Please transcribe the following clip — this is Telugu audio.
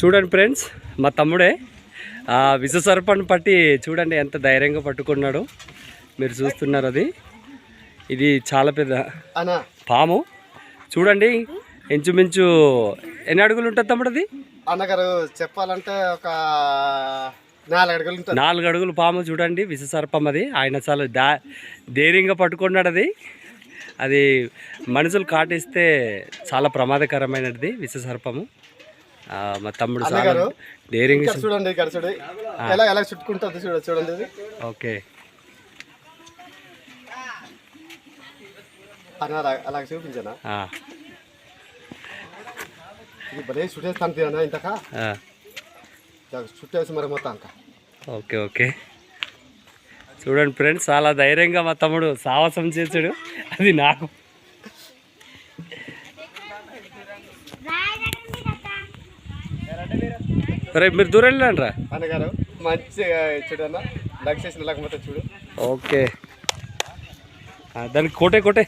చూడండి ఫ్రెండ్స్ మా తమ్ముడే ఆ విషసర్పను పట్టి చూడండి ఎంత ధైర్యంగా పట్టుకున్నాడు. మీరు చూస్తున్నారు అది. ఇది చాలా పెద్ద పాము. చూడండి ఇంచుమించు ఎన్ని అడుగులు ఉంటుంది తమ్ముడు అది? అన్నగారు చెప్పాలంటే ఒక నాలుగు అడుగులు ఉంటుంది. నాలుగు అడుగులు పాము చూడండి విషసర్పం అది. ఆయన చాలా దా ధైర్యంగా పట్టుకున్నాడు అది. అది మనుషులు కాటిస్తే చాలా ప్రమాదకరమైనది విషసర్పము ఆ, మా తమ్ముడు ధైర్యంగా ఇక్కడ చూడండి ఇక్కడ చూడండి. ఎలా ఎలా చుట్టుకుంటుంది చూడ చూడండి ఇది. ఓకే. అన్న అలా- అలాగ చూపించానా? ఇది భలే చుట్టేస్తాను తీయనా ఇంతక? చుట్టేసి మరి మొత్తం అంక ఓకే ఓకే. చూడండి ఫ్రెండ్స్ చాలా ధైర్యంగా మా తమ్ముడు సాహసం చేసాడు అది నాకు. రేపు మీరు దూరం వెళ్ళండి రా. అన్నగారు మంచిగా చూడన్నా లగ్ చేసిన లేకపోతే చూడు. ఓకే. దానికి కోటే కోటే.